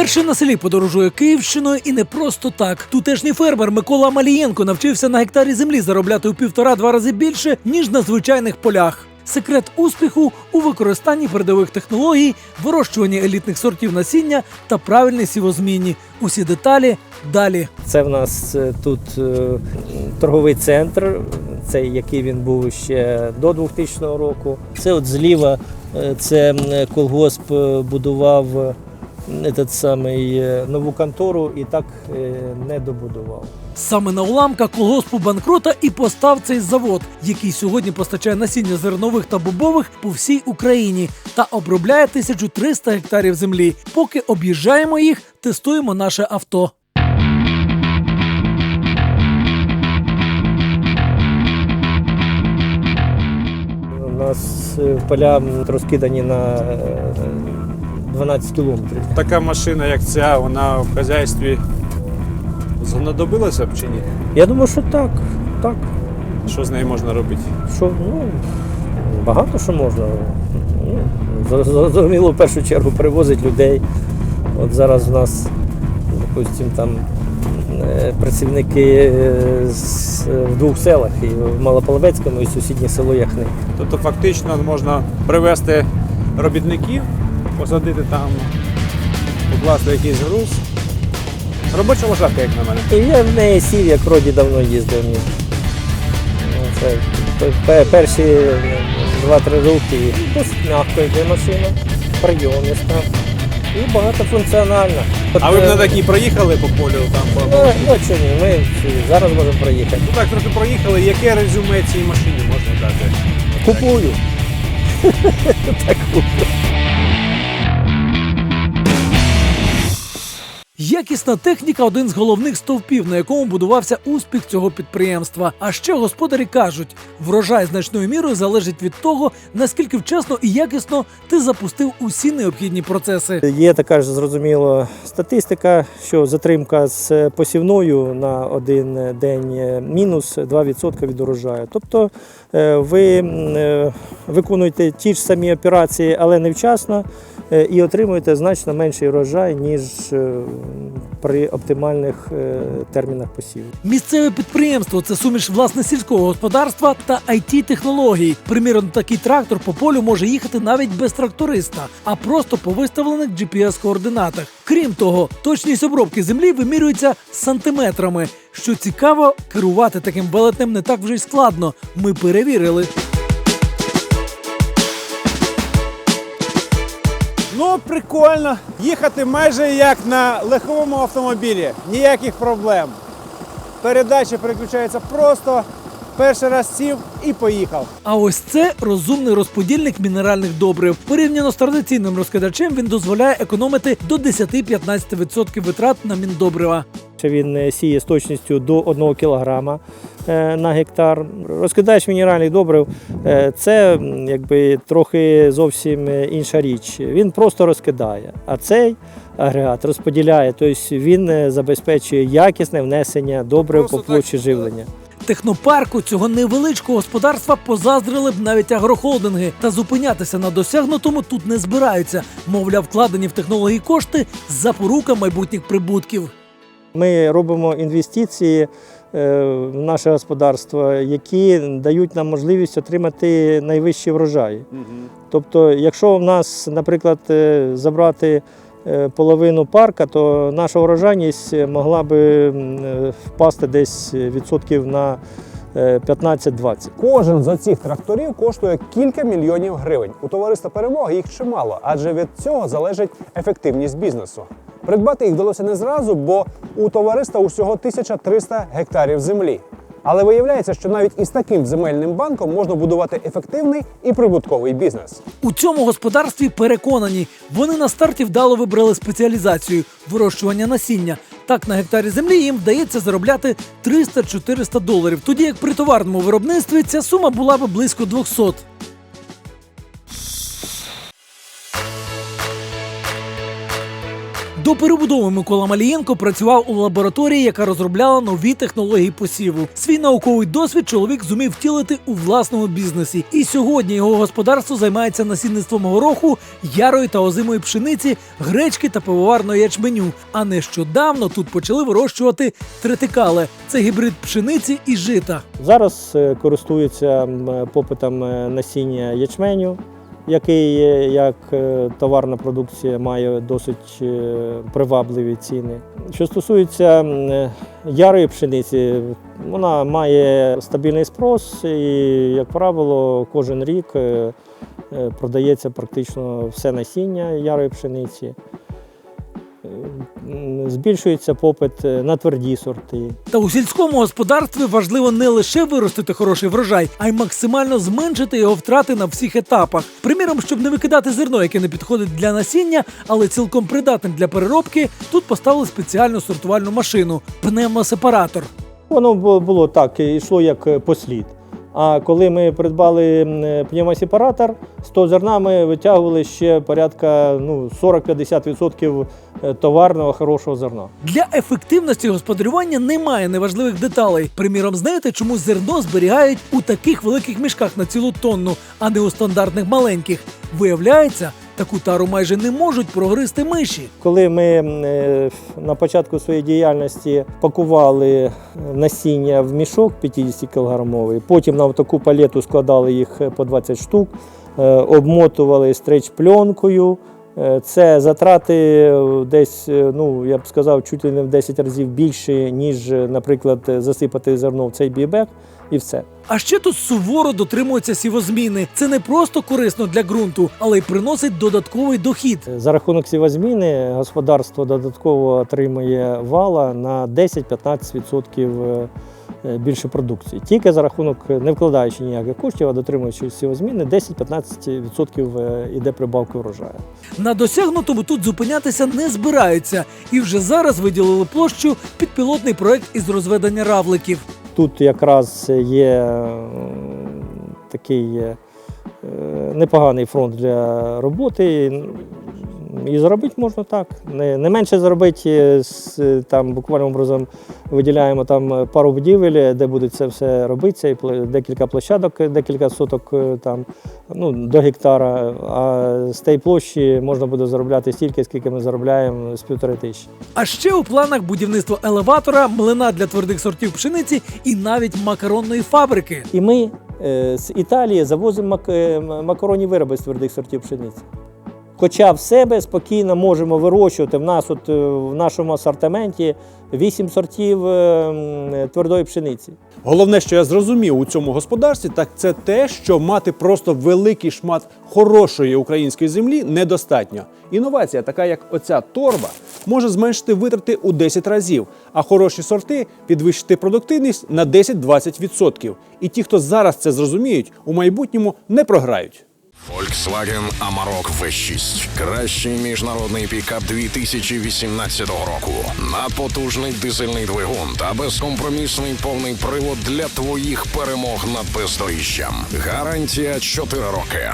Вперше на селі подорожує Київщиною і не просто так. Тутешній фермер Микола Малієнко навчився на гектарі землі заробляти у півтора-два рази більше ніж на звичайних полях. Секрет успіху у використанні передових технологій, вирощуванні елітних сортів насіння та правильній сівозміні. Усі деталі далі. Це в нас е, тут е, торговий центр, цей який він був ще до 2000 року. Це от зліва е, це колгосп будував этот самий е, нову контору і так е, не добудував. Саме на уламках колгоспу банкрота і постав цей завод, який сьогодні постачає насіння зернових та бобових по всій Україні та обробляє 1300 гектарів землі. Поки об'їжджаємо їх, тестуємо наше авто. У нас е, поля розкидані на е, 12 кілометрів. Така машина, як ця, вона в хазяйстві знадобилася б чи ні? Я думаю, що так. так. Що з нею можна робити? Що ну, багато що можна. Ну, Зрозуміло, в першу чергу перевозить людей. От зараз у нас, допустим, там е, працівники е, з, в двох селах, і в Малополовецькому, і сусіднє село Яхни. Тобто фактично можна привезти робітників, посадити там, покласти якийсь груз. Робоча лошадка, як на мене. І я в неї сів, як роді давно їздив. Ну, Це пе- пе- перші 2-3 роки досить м'яко йде машина, прийомиста і багатофункціональна. От, А ви б на такій проїхали по полю там по. Ну, ну чи ні, ми зараз можемо проїхати. Ну так трохи проїхали. Яке резюме цій машині можна дати? Купую. так куплю. Якісна техніка один з головних стовпів, на якому будувався успіх цього підприємства. А ще господарі кажуть, врожай значною мірою залежить від того, наскільки вчасно і якісно ти запустив усі необхідні процеси. Є така ж зрозуміло статистика, що затримка з посівною на один день е, мінус 2% від урожаю. Тобто е, ви е, виконуєте ті ж самі операції, але невчасно, і отримуєте значно менший урожай, ніж при оптимальних е, термінах посіву. Місцеве підприємство це суміш власне сільського господарства та it технологій. Приміром, такий трактор по полю може їхати навіть без тракториста, а просто по виставлених GPS-координатах. Крім того, точність обробки землі вимірюється сантиметрами. Що цікаво, керувати таким велетнем не так вже й складно. Ми перевірили. Ну, прикольно. Їхати майже як на легковому автомобілі. Ніяких проблем. Передача переключається просто. Перший раз сів і поїхав. А ось це розумний розподільник мінеральних добрив. Порівняно з традиційним розкидачем він дозволяє економити до 10-15% витрат на міндобрива. Він е, сіє з точністю до 1 кг на гектар. Розкидач мінеральних добрив е, це якби трохи зовсім е, інша річ. Він просто розкидає, а цей агрегат розподіляє, тобто він е, забезпечує якісне внесення добрив по площі так, живлення. Технопарку цього невеличкого господарства позаздрили б навіть агрохолдинги. Та зупинятися на досягнутому тут не збираються. Мовляв, вкладені в технології кошти запорука майбутніх прибутків. Ми робимо інвестиції е, в наше господарство, які дають нам можливість отримати найвищі врожаї. Тобто, якщо в нас, наприклад, е, забрати половину парка, то наша врожайність могла би е, впасти десь відсотків на е, 15-20. Кожен з оцих тракторів коштує кілька мільйонів гривень. У товариства перемоги їх чимало, адже від цього залежить ефективність бізнесу. Придбати їх вдалося не зразу, бо у товариства усього 1300 гектарів землі. Але виявляється, що навіть із таким земельним банком можна будувати ефективний і прибутковий бізнес. У цьому господарстві переконані, вони на старті вдало вибрали спеціалізацію вирощування насіння. Так на гектарі землі їм вдається заробляти 300-400 доларів, тоді як при товарному виробництві ця сума була би близько 200. До перебудови Микола Малієнко працював у лабораторії, яка розробляла нові технології посіву. Свій науковий досвід чоловік зумів втілити у власному бізнесі. І сьогодні його господарство займається насінництвом гороху, ярої та озимої пшениці, гречки та пивоварного ячменю. А нещодавно тут почали вирощувати тритикале. Це гібрид пшениці і жита. Зараз е, користуються м, попитом е, насіння ячменю, який е, як е, товарна продукція має досить е, привабливі ціни. Що стосується ярої пшениці, вона має стабільний спрос і, як правило, кожен рік продається практично все насіння ярої пшениці. Е, Збільшується попит е, на тверді сорти. Та у сільському господарстві важливо не лише виростити хороший врожай, а й максимально зменшити його втрати на всіх етапах. Приміром, щоб не викидати зерно, яке не підходить для насіння, але цілком придатне для переробки, тут поставили спеціальну сортувальну машину пневмосепаратор. Воно було так, йшло як е, послід. А коли ми придбали е, пневмосепаратор, з того зерна ми витягували ще порядка ну, 40-50% е, товарного хорошого зерна. Для ефективності господарювання немає неважливих деталей. Приміром, знаєте, чому зерно зберігають у таких великих мішках на цілу тонну, а не у стандартних маленьких. Виявляється, таку тару майже не можуть прогризти миші. Коли ми е, на початку своєї діяльності пакували насіння в мішок 50 кілограмовий, потім на таку палету складали їх е, по 20 штук, е, обмотували стрейч-пленкою. Е, Це затрати е, десь, е, ну я б сказав, чуть ли не в 10 разів більше, ніж, е, наприклад, е, засипати зерно в цей бібек і все. А ще тут суворо дотримуються сівозміни. Це не просто корисно для ґрунту, але й приносить додатковий дохід. За рахунок сівозміни господарство додатково отримує вала на 10-15% е, більше продукції. Тільки за рахунок, е, не вкладаючи ніяких коштів, а дотримуючи сівозміни, 10-15% е, іде прибавки врожаю. На досягнутому тут зупинятися не збираються, і вже зараз виділили площу під пілотний проект із розведення равликів. Тут якраз є е, такий е, непоганий фронт для роботи. І заробити можна так. Не, не менше заробити, е, з, там буквально образом виділяємо там пару будівель, де буде це все робитися, і декілька площадок, декілька соток е, там, ну, до гектара. А з тієї площі можна буде заробляти стільки, скільки ми заробляємо з півтори тисячі. А ще у планах будівництво елеватора, млина для твердих сортів пшениці і навіть макаронної фабрики. І ми е, з Італії завозимо мак, е, макаронні вироби з твердих сортів пшениці. Хоча в себе спокійно можемо вирощувати. В нас от е, в нашому асортименті 8 сортів е, твердої пшениці. Головне, що я зрозумів у цьому господарстві, так це те, що мати просто великий шмат хорошої української землі недостатньо. Інновація, така як оця торба, може зменшити витрати у 10 разів, а хороші сорти підвищити продуктивність на 10-20%. І ті, хто зараз це зрозуміють, у майбутньому не програють. Volkswagen Amarok V6. Кращий міжнародний пікап 2018 року. Надпотужний дизельний двигун та безкомпромісний повний привод для твоїх перемог над бездоріжжям. Гарантія 4 роки.